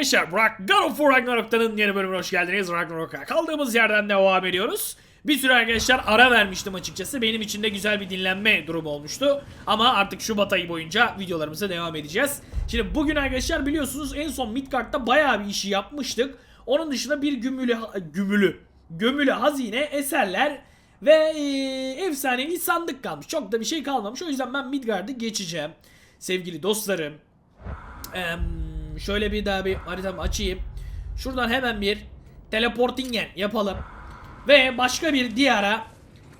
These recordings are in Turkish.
Arkadaşlar Rock God Ragnarok'tanın yeni bölümüne hoş geldiniz. Ragnarok'a kaldığımız yerden devam ediyoruz. Bir süre arkadaşlar ara vermiştim açıkçası. Benim için de güzel bir dinlenme durumu olmuştu. Ama artık Şubat ayı boyunca videolarımıza devam edeceğiz. Şimdi bugün arkadaşlar biliyorsunuz en son Midgard'da bayağı bir işi yapmıştık. Onun dışında bir gümülü, gümülü, gömülü hazine, eserler ve e, efsanevi sandık kalmış. Çok da bir şey kalmamış. O yüzden ben Midgard'ı geçeceğim. Sevgili dostlarım. Em, şöyle bir daha bir haritamı açayım. Şuradan hemen bir teleportingen yapalım. Ve başka bir diyara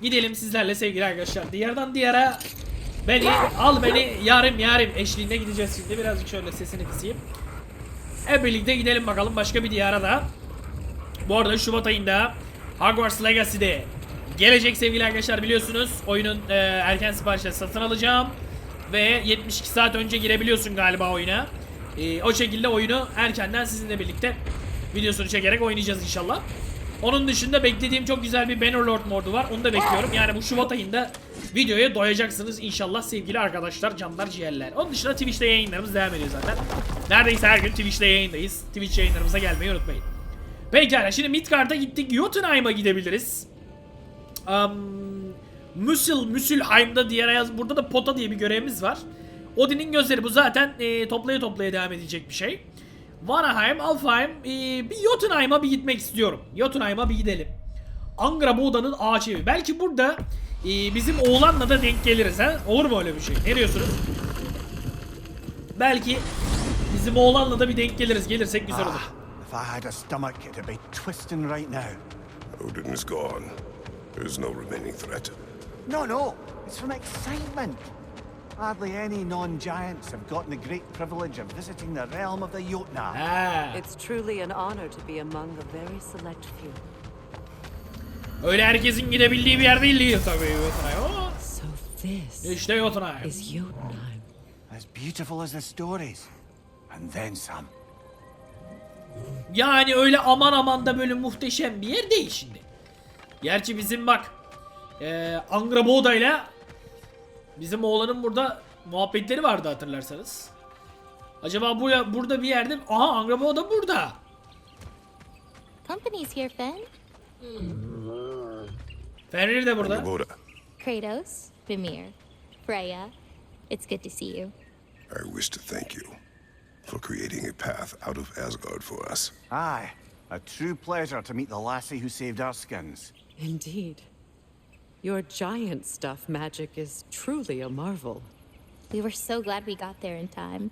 gidelim sizlerle sevgili arkadaşlar. Diyardan diyara beni al beni yarım yarım eşliğinde gideceğiz şimdi. Birazcık şöyle sesini kısayım. Hep birlikte gidelim bakalım başka bir diyara da. Bu arada Şubat ayında Hogwarts Legacy'de gelecek sevgili arkadaşlar biliyorsunuz. Oyunun e, erken siparişle satın alacağım. Ve 72 saat önce girebiliyorsun galiba oyuna. E, o şekilde oyunu erkenden sizinle birlikte videosunu çekerek oynayacağız inşallah. Onun dışında beklediğim çok güzel bir Bannerlord modu var. Onu da bekliyorum. Yani bu Şubat ayında videoya doyacaksınız inşallah sevgili arkadaşlar, canlar, ciğerler. Onun dışında Twitch'te yayınlarımız devam ediyor zaten. Neredeyse her gün Twitch'te yayındayız. Twitch yayınlarımıza gelmeyi unutmayın. Pekala şimdi Midgard'a gittik. Jotunheim'a gidebiliriz. Um, Müsil, Müsülheim'da diğer yaz burada da Pota diye bir görevimiz var. Odin'in gözleri bu zaten e, toplaya toplaya devam edecek bir şey. Vanaheim, Alfheim, e, bir Jotunheim'a bir gitmek istiyorum. Jotunheim'a bir gidelim. Angraboda'nın ağaç evi. Belki burada e, bizim oğlanla da denk geliriz ha. Olur mu öyle bir şey? Ne diyorsunuz? Belki bizim oğlanla da bir denk geliriz. Gelirsek güzel olur. Ah, if I had a stomach, it'd be twisting right now. Odin is gone. There's no remaining threat. No, no, it's from excitement. Hardly any non-giants have gotten the great privilege of visiting the realm of the Jotnar. Ha. It's truly an honor to be among a very select few. Öyle herkesin gidebildiği bir yer değil değil tabii Jotunheim ama So this işte Jotunheim. is Jotunheim. As beautiful as the stories. And then some. Yani öyle aman aman da böyle muhteşem bir yer değil şimdi. Gerçi bizim bak eee Angraboda ile bizim oğlanın burada muhabbetleri vardı hatırlarsanız. Acaba bu burada bir yerde aha Angraboda burada. Company's here, Fen. Fenrir de burada. Angrboda, Kratos, Vimir, Freya. It's good to see you. I wish to thank you for creating a path out of Asgard for us. Aye, a true pleasure to meet the lassie who saved our skins. Indeed. Your giant stuff magic is truly a marvel. We were so glad we got there in time.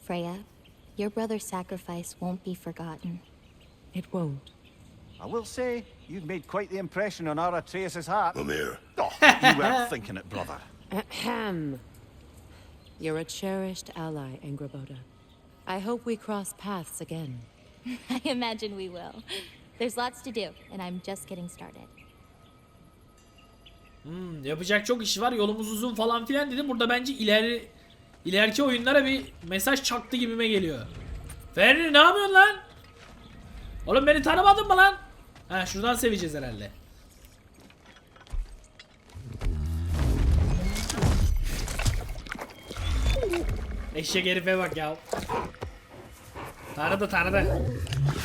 Freya, your brother's sacrifice won't be forgotten. It won't. I will say, you've made quite the impression on our Atreus' heart. Mimir, Oh, you weren't thinking it, brother. Ahem. You're a cherished ally, Angraboda. I hope we cross paths again. I imagine we will. There's lots to do, and I'm just getting started. Hmm, yapacak çok iş var yolumuz uzun falan filan dedi. Burada bence ileri ileriki oyunlara bir mesaj çaktı gibime geliyor. Fenrir ne yapıyorsun lan? Oğlum beni tanımadın mı lan? Ha şuradan seveceğiz herhalde. Eşek herife bak ya. Tanıdı tanıdı.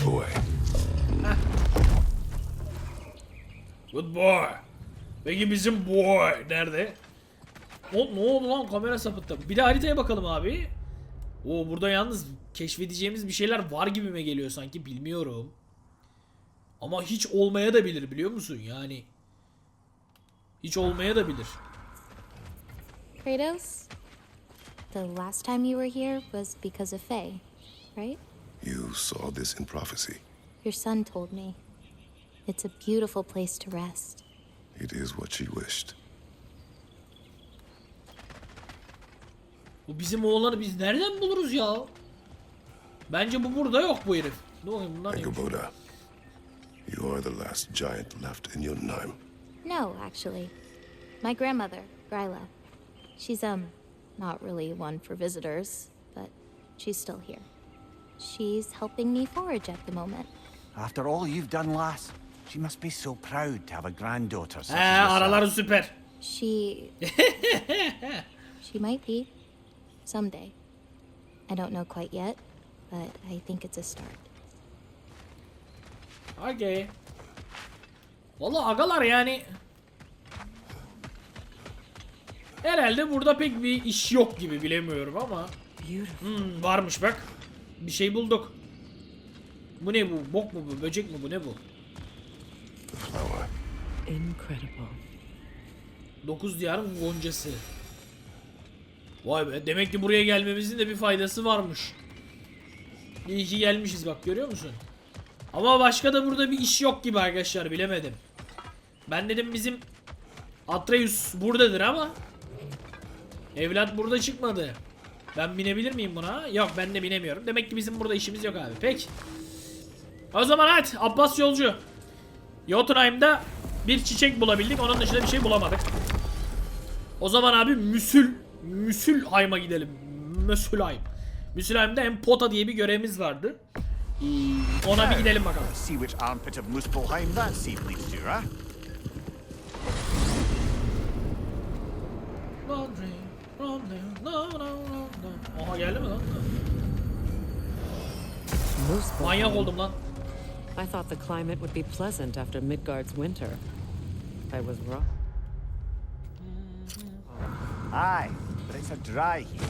boy. Good boy. Peki bizim boy nerede? O, ne oldu lan kamera sapıttı. Bir de haritaya bakalım abi. Oo burada yalnız keşfedeceğimiz bir şeyler var gibime geliyor sanki bilmiyorum. Ama hiç olmaya da bilir biliyor musun yani. Hiç olmaya da bilir. Kratos, the last time you were here was because of Faye, right? You saw this in prophecy. Your son told me. It's a beautiful place to rest. It is what she wished. Bu bizim oğlanı biz nereden buluruz ya? Bence bu burada yok bu herif. Ne oluyor bunlar neymiş? Angrboda, you are the last giant left in Jotunheim. No, actually. My grandmother, Gryla. She's, um, not really one for visitors, but she's still here. She's helping me forage at the moment. After all you've done, lass, she must be so proud to have a granddaughter such He as araları süper. She. she might be. Someday. I don't know quite yet, but I think it's a start. Okey. Valla agalar yani. Herhalde burada pek bir iş yok gibi bilemiyorum ama. Beautiful. Hmm, varmış bak. Bir şey bulduk. Bu ne bu? Bok mu bu? Böcek mi bu? Ne bu? Flower. Incredible. Dokuz diyarın goncası. Vay be. Demek ki buraya gelmemizin de bir faydası varmış. İyi ki gelmişiz bak görüyor musun? Ama başka da burada bir iş yok gibi arkadaşlar bilemedim. Ben dedim bizim Atreus buradadır ama Evlat burada çıkmadı. Ben binebilir miyim buna? Yok ben de binemiyorum. Demek ki bizim burada işimiz yok abi. Peki. O zaman hadi Abbas yolcu. Jotunheim'da bir çiçek bulabildik. Onun dışında bir şey bulamadık. O zaman abi Müsül Müsülheim'a gidelim. Müsülheim. Müsülheim'de Empota diye bir görevimiz vardı. Ee, Ona bir gidelim bakalım. See which armpit of Muspelheim that seed leads to, huh? Aha geldi mi lan? Manyak oldum lan. I thought the climate would be pleasant after Midgard's winter. I was wrong. Aye, but it's a dry heat.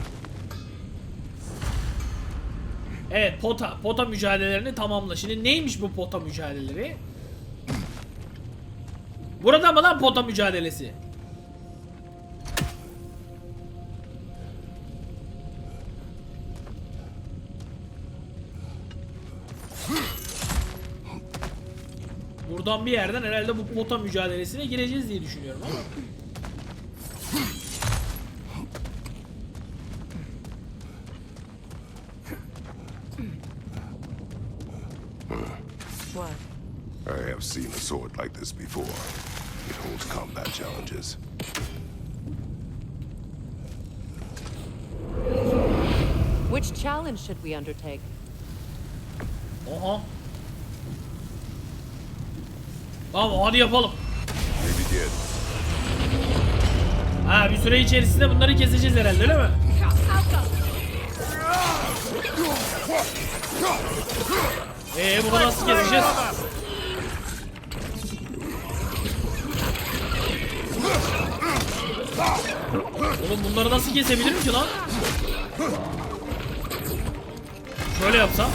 Evet pota pota mücadelelerini tamamla. Şimdi neymiş bu pota mücadeleleri? Burada mı lan pota mücadelesi? Buradan bir yerden herhalde bu pota mücadelesine gireceğiz diye düşünüyorum ama. I have seen a sword like this before. It holds combat challenges. Which challenge should we undertake? Oha. Tamam hadi yapalım. Ha bir süre içerisinde bunları keseceğiz herhalde öyle mi? Ee bunu nasıl keseceğiz? Oğlum bunları nasıl kesebilirim ki lan? Şöyle yapsam.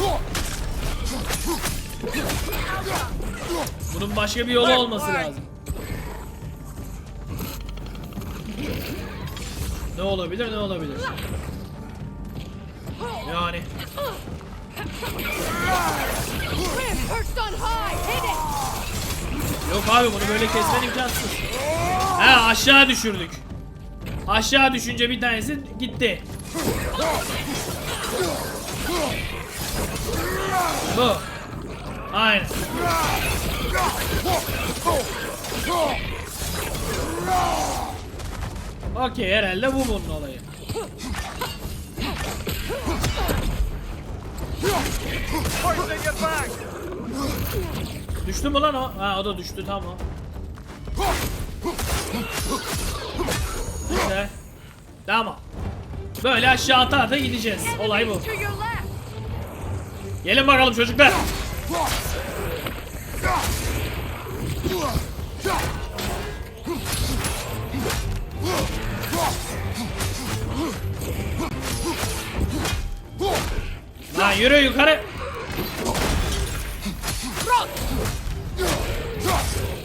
Bunun başka bir yolu olması lazım. Ne olabilir ne olabilir? Yani. Yok abi bunu böyle kesmen imkansız. He aşağı düşürdük. Aşağı düşünce bir tanesi gitti. Bu. Aynen. Okey herhalde bu bunun olayı. Düştü mü lan o? Ha o da düştü tamam. Güzel. Tamam. Böyle aşağı ata ata gideceğiz. Olay bu. Gelin bakalım çocuklar. Lan yürü yukarı.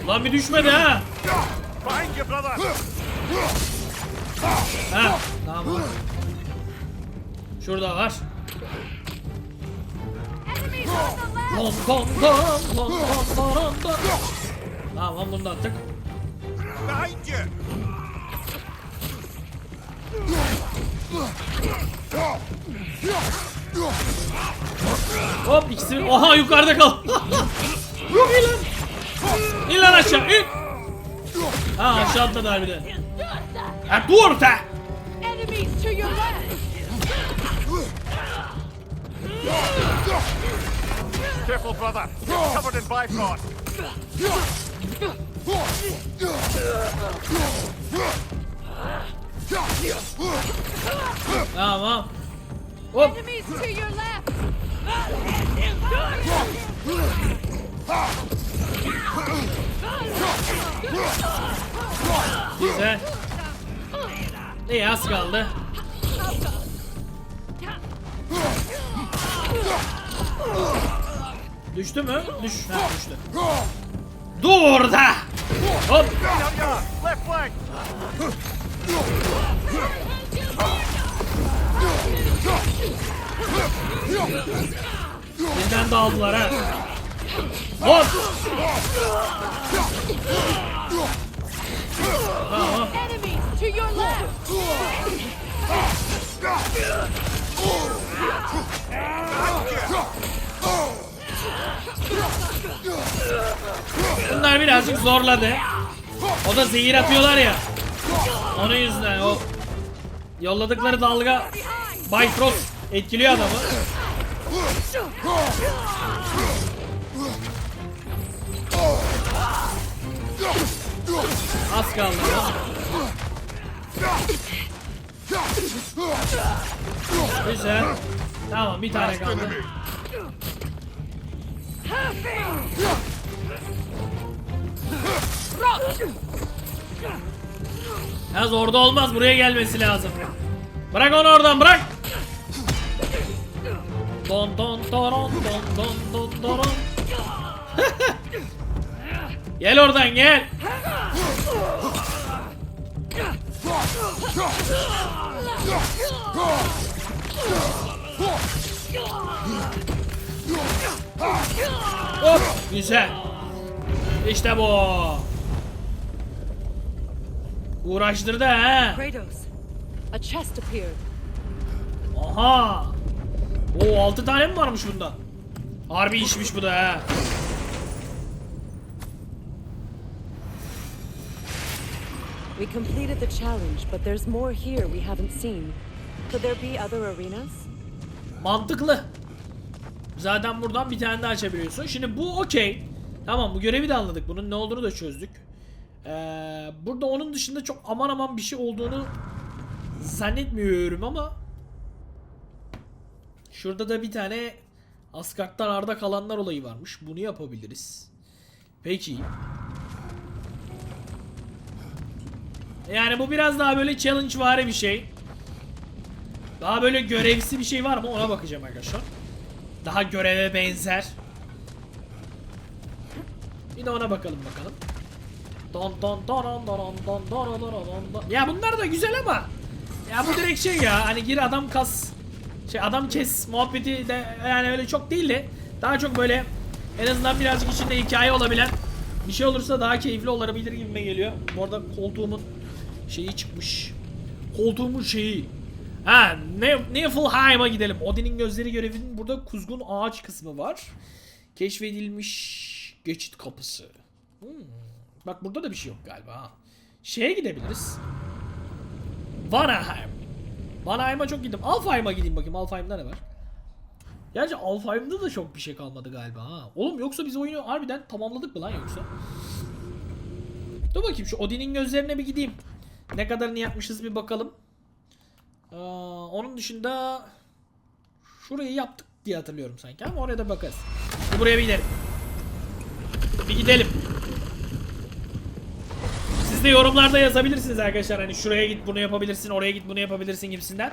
Lan bir düşmedi ha. Ha, tamam. Şurada var. Lon don don lon don don don. Tamam bunu da attık. Hop ikisi. Oha yukarıda kal. Yok in lan. İn lan aşağı in. Ha aşağı atladı harbiden. Ha dur te. Enemies to your left! Careful, brother! You're covered in Bifrost! Ah, tamam. Hop. Enemies to your left! Güzel. İyi az kaldı. Düştü mü? Düş. Ha, düştü. Dur da. Hop. Flank! Birden dağıldılar ha. Hop. Tamam. Bunlar birazcık zorladı. O da zehir atıyorlar ya. Onun yüzünden o yolladıkları dalga Bifrost etkiliyor adamı. Az kaldı. Güzel. Tamam bir tane kaldı. Yalnız orada olmaz buraya gelmesi lazım. Bırak onu oradan bırak. Don don doron don don don doron. gel oradan gel. Hop güzel. İşte bu. Uğraştırdı ha. Kratos, a chest appeared. Aha. O 6 tane mi varmış bunda? Harbi işmiş bu da ha. We completed the challenge, but there's more here we haven't seen. Could there be other arenas? Mantıklı. Zaten buradan bir tane daha açabiliyorsun. Şimdi bu okey. Tamam bu görevi de anladık. Bunun ne olduğunu da çözdük. Ee, burada onun dışında çok aman aman bir şey olduğunu zannetmiyorum ama Şurada da bir tane Asgard'dan arda kalanlar olayı varmış. Bunu yapabiliriz. Peki. Yani bu biraz daha böyle challenge vari bir şey. Daha böyle görevsi bir şey var mı ona bakacağım arkadaşlar. Daha göreve benzer. Bir ona bakalım bakalım. Don don don don don don don don don don. Ya bunlar da güzel ama ya bu direkt şey ya hani gir adam kas şey adam kes muhabbeti de yani öyle çok değil de daha çok böyle en azından birazcık içinde hikaye olabilen bir şey olursa daha keyifli olabilir gibime geliyor. Bu arada koltuğumun şeyi çıkmış. Koltuğumun şeyi. Ha, ne Niflheim'a gidelim. Odin'in gözleri görevinin burada kuzgun ağaç kısmı var. Keşfedilmiş geçit kapısı. Hmm. Bak burada da bir şey yok galiba. ha. Şeye gidebiliriz. Vanaheim. Vanaheim'a çok gittim. Alfheim'a gideyim bakayım. Alfheim'da ne var? Gerçi Alfheim'da da çok bir şey kalmadı galiba ha. Oğlum yoksa biz oyunu harbiden tamamladık mı lan yoksa? Dur bakayım şu Odin'in gözlerine bir gideyim. Ne kadarını yapmışız bir bakalım. Aa, onun dışında şurayı yaptık diye hatırlıyorum sanki ama oraya da bakarız. Buraya bir gidelim. Bir gidelim. Siz de yorumlarda yazabilirsiniz arkadaşlar hani şuraya git bunu yapabilirsin, oraya git bunu yapabilirsin gibisinden.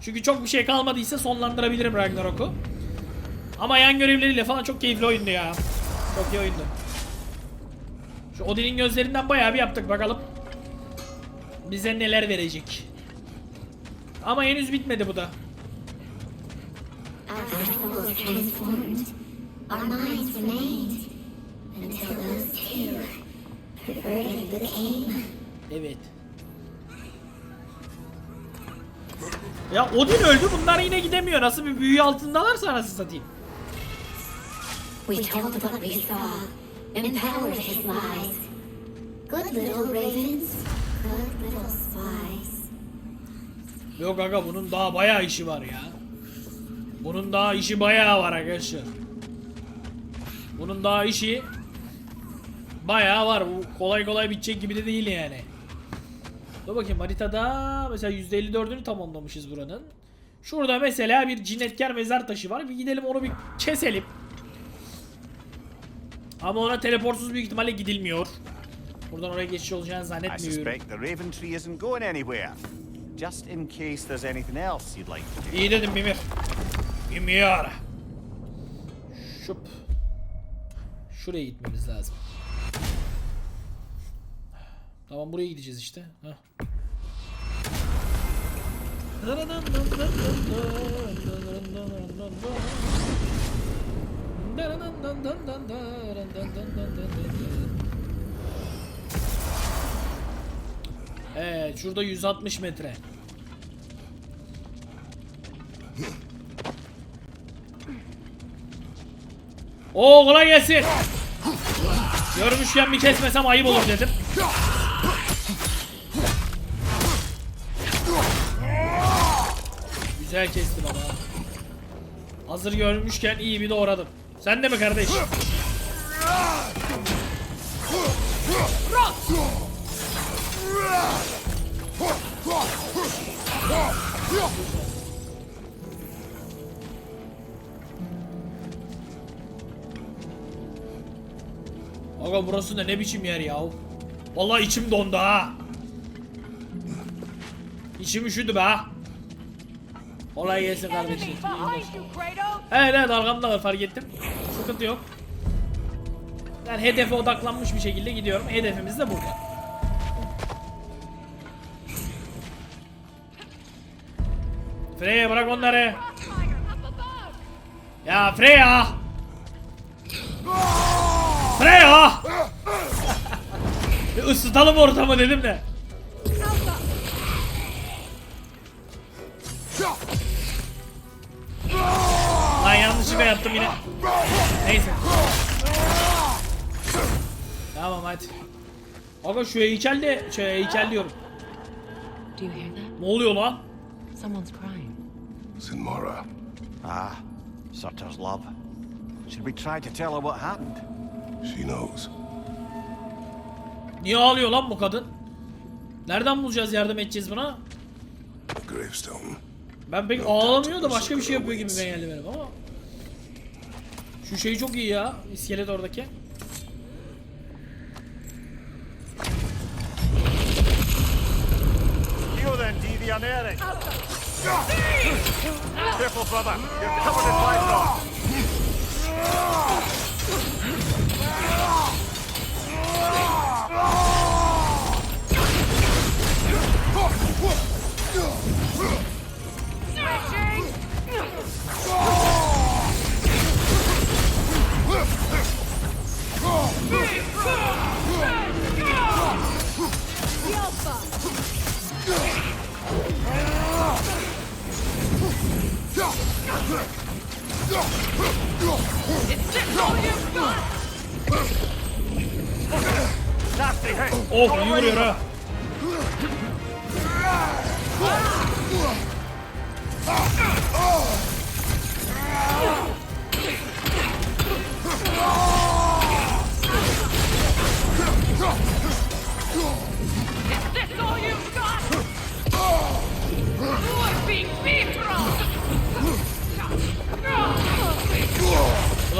Çünkü çok bir şey kalmadıysa sonlandırabilirim Ragnarok'u. Ama yan görevleriyle falan çok keyifli oyundu ya. Çok iyi oyundu. Şu Odin'in gözlerinden bayağı bir yaptık bakalım. Bize neler verecek. Ama henüz bitmedi bu da. Evet. Ya Odin öldü bunlar yine gidemiyor. Nasıl bir büyü altındalarsa nasıl satayım. We told what we saw, empowered his lies. Good little ravens, good little spies. Yok aga bunun daha bayağı işi var ya. Bunun daha işi bayağı var arkadaşlar. Bunun daha işi bayağı var. Bu kolay kolay bitecek gibi de değil yani. Dur bakayım haritada mesela %54'ünü tamamlamışız buranın. Şurada mesela bir cinnetkar mezar taşı var. Bir gidelim onu bir keselim. Ama ona teleportsuz büyük ihtimalle gidilmiyor. Buradan oraya geçiş olacağını zannetmiyorum. Just in case there's anything else you'd like to do. İyi dedim Mimir. Mimir. Şup. Şuraya gitmemiz lazım. Tamam buraya gideceğiz işte. Heh. Evet şurada 160 metre. Oo kolay gelsin. Görmüşken bir kesmesem ayıp olur dedim. Güzel kestim ama. Hazır görmüşken iyi bir doğradım. Sen de mi kardeş? Aga burası da ne biçim yer ya? Vallahi içim dondu ha. İçim üşüdü be. Kolay gelsin kardeşim. Evet evet arkamda var fark ettim. Sıkıntı yok. Ben hedefe odaklanmış bir şekilde gidiyorum. Hedefimiz de burada. Freya bırak onları. Ya Freya. Freya. Bir ısıtalım ortamı dedim de. Lan yanlışlıkla yaptım yine. Neyse. Tamam hadi. Aga şu heykel de şey heykel diyorum. Do you hear that? Ne oluyor lan? Someone's crying. Sinmara. Ah, Surtur's love. Should we try to tell her what happened? She knows. Niye ağlıyor lan bu kadın? Nereden bulacağız yardım edeceğiz buna? Ben pek ağlamıyor da başka bir şey yapıyor gibi ben geldi benim ama. Şu şey çok iyi ya. iskelet oradaki. Careful, brother. You're covered in Bifrost.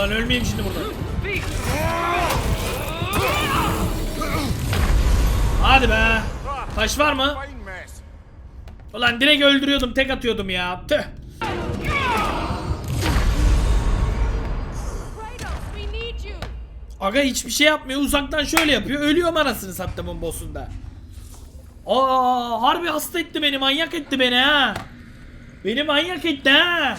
Ulan ölmeyeyim şimdi burada. Hadi be. Taş var mı? Ulan direkt öldürüyordum tek atıyordum ya. Tüh. Aga hiçbir şey yapmıyor. Uzaktan şöyle yapıyor. Ölüyorum anasını sattımın boss'unda. Aa, harbi hasta etti beni. Manyak etti beni ha. Beni manyak etti ha.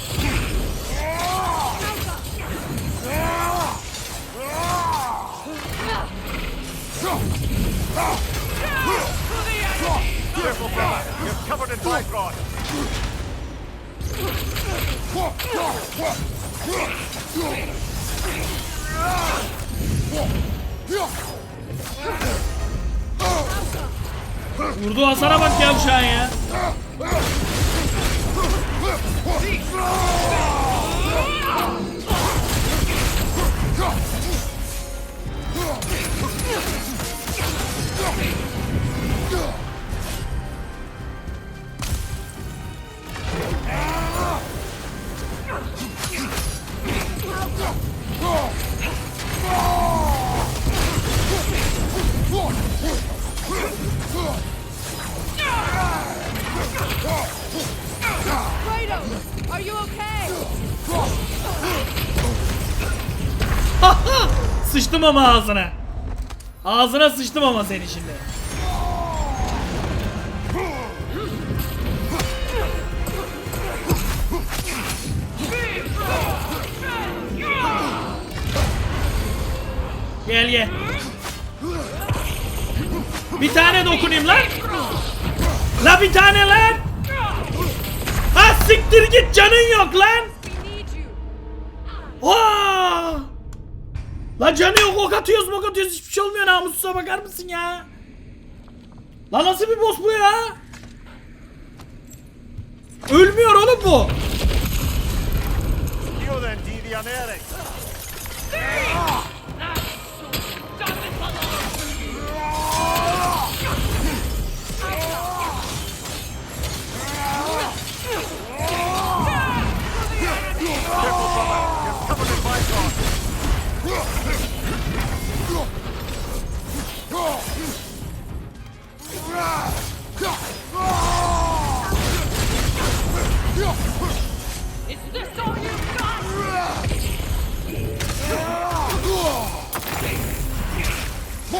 Vurduğu hasara bak ya uşağın ya. Sıçtım ama ağzına. Ağzına sıçtım ama seni şimdi. Gel gel. Bir tane dokunayım lan. La bir tane lan. Ha siktir git canın yok lan. Lan canı yok ok atıyoruz mok atıyoruz hiçbir şey olmuyor namussuza bakar mısın ya? Lan nasıl bir boss bu ya? Ölmüyor oğlum bu. Deviant Eric.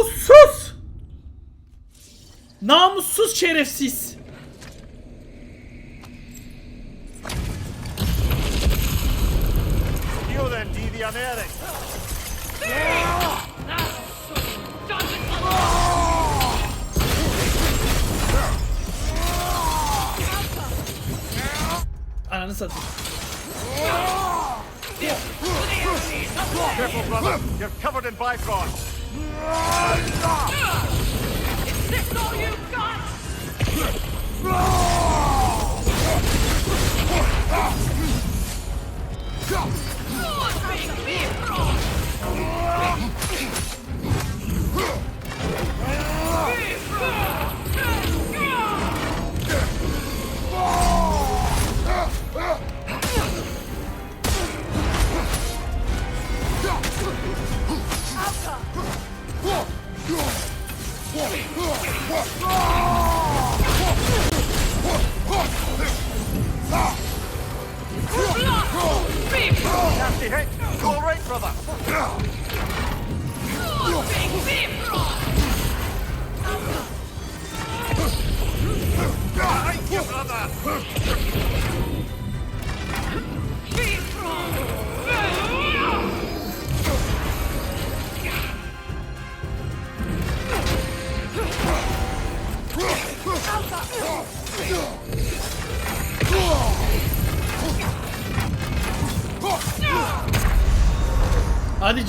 namussuz. Namussuz şerefsiz. Ananı satayım. Careful, brother. You're covered in Bifrost.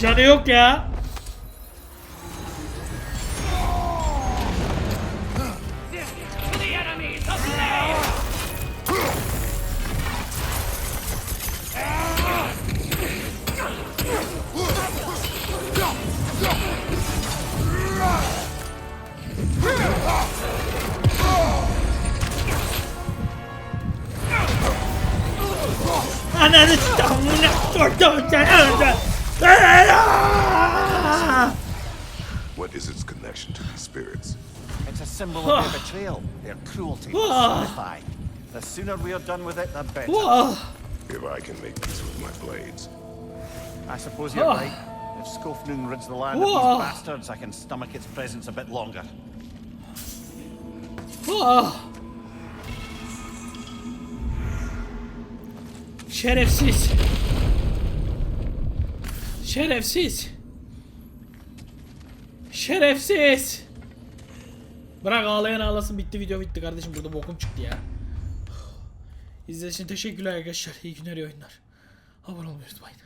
Canı yok ya. Ananı tamına sordum sen önce. What is its connection to these spirits? It's a symbol of their betrayal, their cruelty personified. The sooner we're done with it, the better. If I can make peace with my blades, I suppose you're right. If Skofnung rids the land of Whoa. these bastards, I can stomach its presence a bit longer. Şerefsiz. Şerefsiz. Şerefsiz. Bırak ağlayan ağlasın bitti video bitti kardeşim burada bokum çıktı ya. İzlediğiniz için teşekkürler arkadaşlar. İyi günler iyi oyunlar. Abone olmayı unutmayın.